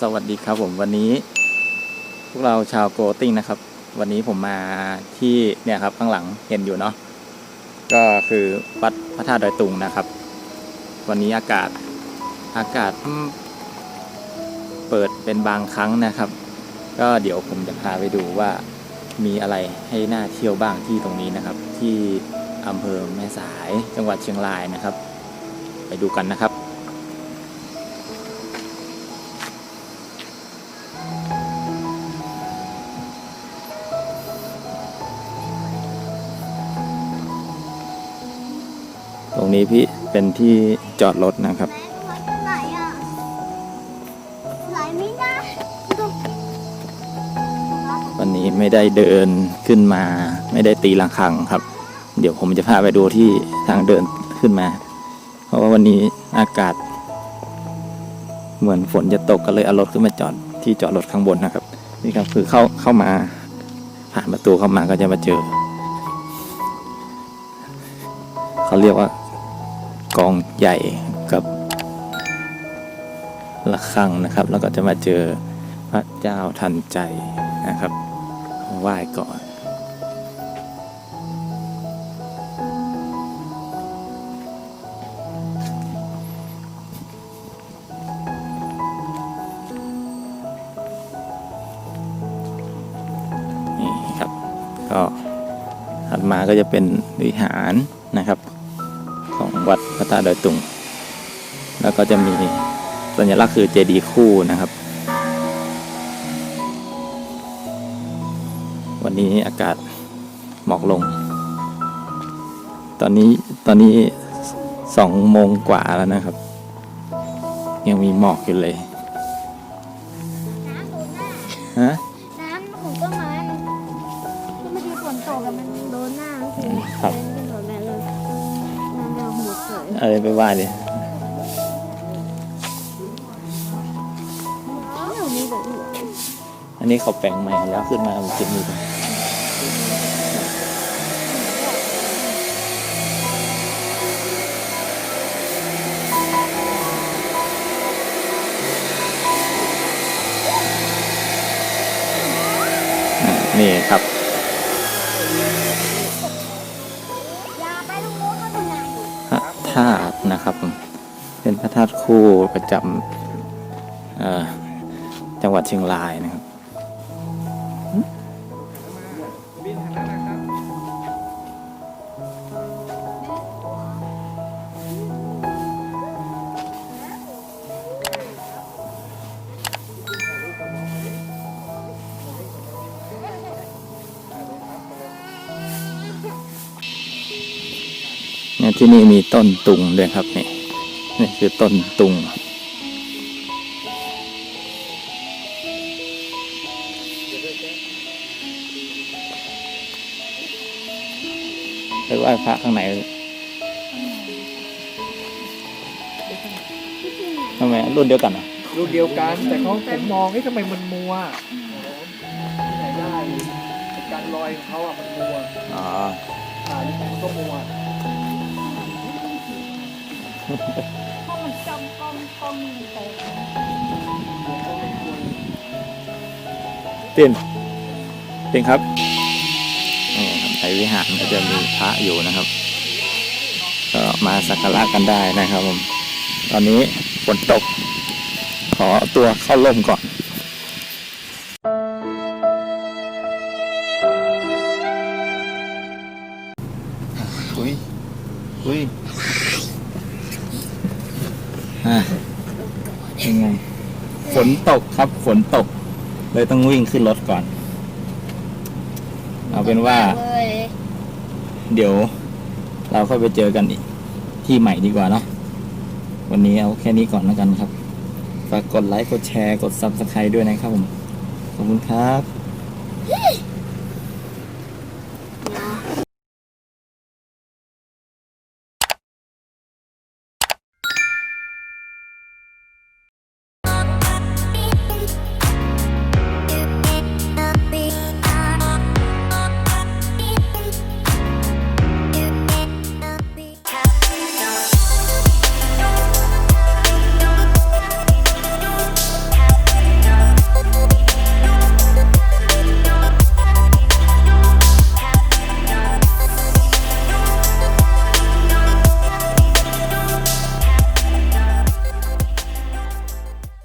สวัสดีครับผมวันนี้ พวกเราชาวโกติ้งนะครับ วันนี้ผมมาที่เนี่ยครับข้างหลังเห็นอยู่เนาะก็คือวัดพระธาตุดอยตุงนะครับ วันนี้อากาศอากาศเปิดเป็นบางครั้งนะครับ ก็เดี๋ยวผมจะพาไปดูว่ามีอะไรให้น่าเที่ยวบ้างที่ตรงนี้นะครับ ที่อำเภอแม่สายจังหวัดเชียงรายนะครับ ไปดูกันนะครับ รงนี้พี่เป็นที่จอดรถนะครับ ไหลอะไหลไม่ได้วันนี้ไม่ได้เดินขึ้นมา ไม่ได้ตีลังคังครับ เดี๋ยวผมจะพาไปดูที่ทางเดินขึ้นมา เพราะว่าวันนี้อากาศ เหมือนฝนจะตกก็เลยเอารถขึ้นมาจอดที่จอดรถข้างบนนะครับ นี่ครับคือเข้าเข้ามาผ่านประตูเข้ามาก็จะมาเจอ เขาเรียกว่า กองใหญ่กับระฆังนะครับ แล้วก็จะมาเจอพระเจ้าทันใจนะครับไหว้ก่อนนี่ครับก็ถัดมาก็จะเป็นวิหารนะครับ วัดพระธาตุดอยตุง แล้วก็จะมีสัญลักษณ์คือเจดีย์คู่นะครับ วันนี้อากาศหมอกลง ตอนนี้ตอนนี้สองโมงกว่าแล้วนะครับ ยังมีหมอกอยู่เลยฮะ อะไรไปว่าดิอันนี้เขาแปลงใหม่แล้วขึ้นมาจะมีนี่ครับ ธาตุนะครับ เป็นพระธาตุคู่ประจำจังหวัดเชียงรายนะครับ เนี่ยที่นี่มีต้นตุงด้วยครับนี่นี่คือต้นตุง ไปไหว้พระข้างในทำไมรุ่นเดียวกันเหรอรุ่นเดียวกันแต่เขาผมมองเฮ้ยทำไมมันมัวที่ไหนได้ไอ้การลอยของเขาอะมันมัวอ๋ออ่านี่มันก็มัว เพราะมันจมก้มก้มไปเต้นเต้นครับนี่ครับในวิหารก็จะมีพระอยู่นะครับก็มาสักการะกันได้นะครับผม ตอนนี้ฝนตก ขอตัวเข้าร่มก่อนอุ้ยอุ้ย อะยังไง ฝนตกครับ ฝนตก เลยต้องวิ่งขึ้นรถก่อน เอาเป็นว่าเลยเดี๋ยว เราค่อยไปเจอกันอีกที่ใหม่ดีกว่าเนาะวันนี้เอาแค่นี้ก่อนแล้วกันครับ ฝากกดไลค์ กดแชร์ กด Subscribe ด้วยนะครับผม ขอบคุณครับ